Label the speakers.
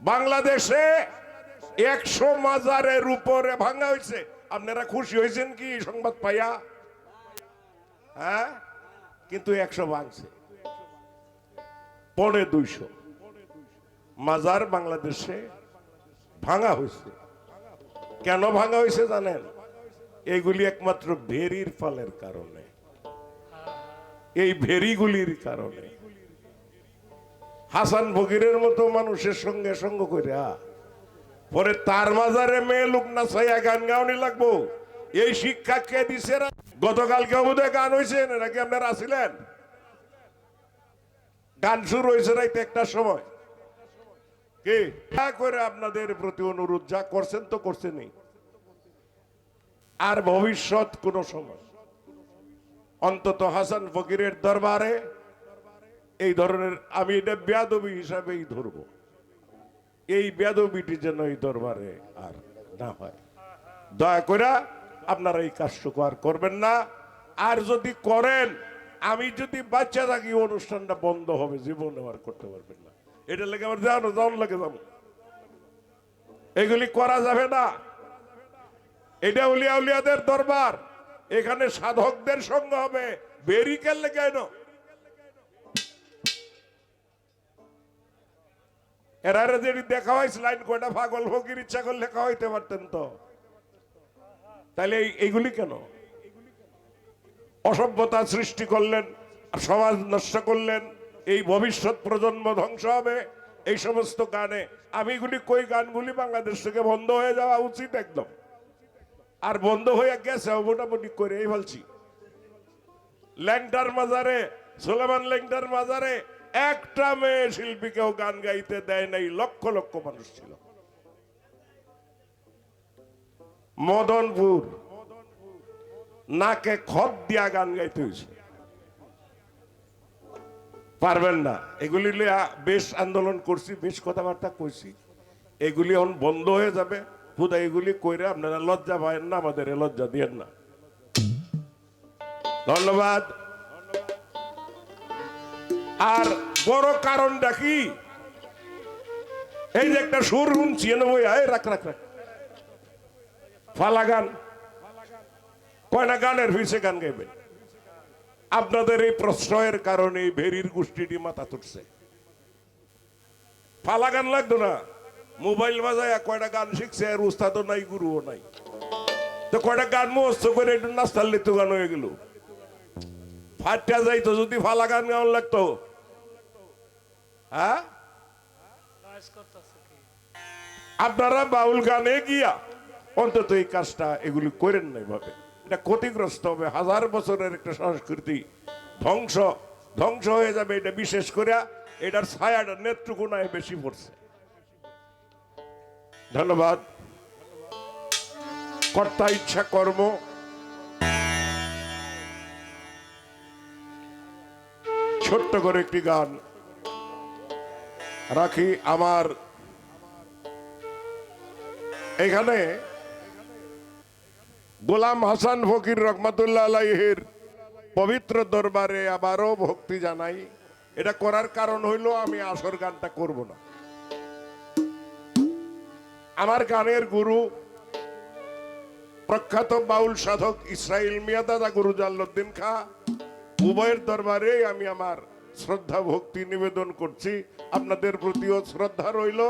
Speaker 1: বাংলাদেশে একশো মাজারের উপরে ভাঙা হয়েছে। আপনারা খুশি হয়েছেন কি? সংবাদ পাইয়া? হ্যাঁ? কিন্তু একশো ভাঙছে। পনে দুইশো। মাজার বাংলাদেশে ভাঙা হয়েছে। কেন ভাঙা হয়েছে জানেন? এগুলি একমাত্র ভেরির ফলের কারণে। এই ভেরিগুলির কারণে। হাসান ফকিরের মতো মানুষের সঙ্গে সঙ্গ করে পরে তার মাজারে মেয়ে লোক না ছাইয়া গান গাওনি লাগবো। এই শিক্ষা কে দিছে? গতকালকে বোধহয় গান হয়েছে নাকি আপনারা আসিলেন গান শুরু হয়েছে রাইতে একটা সময়। কি? করে আপনাদের প্রতি অনুরোধ, যা করছেন তো করছেনই। আর ভবিষ্যৎ কোন সময়। অন্তত হাসান ফকিরের দরবারে এই ধরনের আমি এটা বেয়াদবি হিসাবেই ধরব। এই বেয়াদবিটি যেন এই দরবারে আর না হয়। দয়া করে আপনারা এই কাজটুকু আর করবেন না। আর যদি করেন, আমি যদি বাচ্চা থাকি অনুষ্ঠানটা বন্ধ হবে, জীবনে আর করতে পারবেন না। এটা লেগে আমার জানো, জান লাগে যাব। এগুলি করা যাবে না। এটা উলিয়া উলিয়াদের দরবার। এখানে সাধকদের সঙ্গে হবে। বেরিকেল লেগে এনো এরা যদি দেখা হয়েছে লাইন কয়টা? পাগল ফকির, ইচ্ছা করলে হইতে পারতেন তো। তাহলে এইগুলি কেন? অসভ্যতা সৃষ্টি করলেন সমাজ নষ্ট করলেন, এই ভবিষ্যৎ প্রজন্ম ধ্বংস হবে, এই সমস্ত গানে। আমি এগুলি কই গানগুলি বাংলাদেশ থেকে বন্ধ হয়ে যাওয়া উচিত একদম। আর বন্ধ হয়ে গেছে মোটামুটি করে এই বলছি ল্যাংটার মাজারে, সোলেমান ল্যাংটার মাজারে একটা মেয়ে শিল্পীকেও গান গাইতে দেয় নাই, লক্ষ লক্ষ মানুষ ছিল। মদনপুর নাকে খত দিয়া গান গাইতে হয়েছে। পারবেন না, এগুলি বেশ আন্দোলন করছি, বেশ কথাবার্তা কইছি। এগুলি এখন বন্ধ হয়ে যাবে। খুদা এগুলি কইরে আপনারা লজ্জা পাবেন না, আমাদের লজ্জা দিয়েন না। ধন্যবাদ। আর বড় কারণটা কি? এই যে একটা সুর শুনছি রাখ রাখ রাখ। ফালা গান কয়না গানের হইছে গান গাইবেন আপনাদের এই প্রশ্রয়ের কারণে ভেরির গোষ্ঠীটি মাথা তুটছে। ফালা গান লাগতো না? মোবাইল বাজায় কয়টা গান শিখছে আর উস্তাদও নাই, গুরুও নাই। তো কয়টা গান মুখস্থ করে একটু নাস্তার লিতু গান হয়ে গেল। ফাটা যাইতো যদি ফালা গান গাওয়ান লাগতো। হ্যাঁ? আপনারা বাউল গানে গিয়া অন্তত এই কাজটা এগুলি করেন নাই ভাবে এটা ক্ষতিগ্রস্ত হবে হাজার বছরের একটা সংস্কৃতি ধ্বংস ধ্বংস হয়ে যাবে এটা বিশেষ করে এটার ছায়াটা নেত্রকোনায় বেশি পড়ছে। ধন্যবাদ। কর্তা ইচ্ছা কর্ম। ছোট্ট করে একটি গান। রাখি আমার। এখানে গোলাম হাসান ফকির রহমতুল্লাহ পবিত্র দরবারে আবারও ভক্তি জানাই। এটা করার কারণ হইল আমি আসর গানটা করব না। আমার গানের গুরু প্রখ্যাত বাউল সাধক ইসরাইল মিয়া দাদা গুরু জাল্লুদ্দিন খা, উভয়ের দরবারে আমি আমার শ্রদ্ধা ভক্তি নিবেদন করছি। আপনাদের প্রতিও শ্রদ্ধা রইল।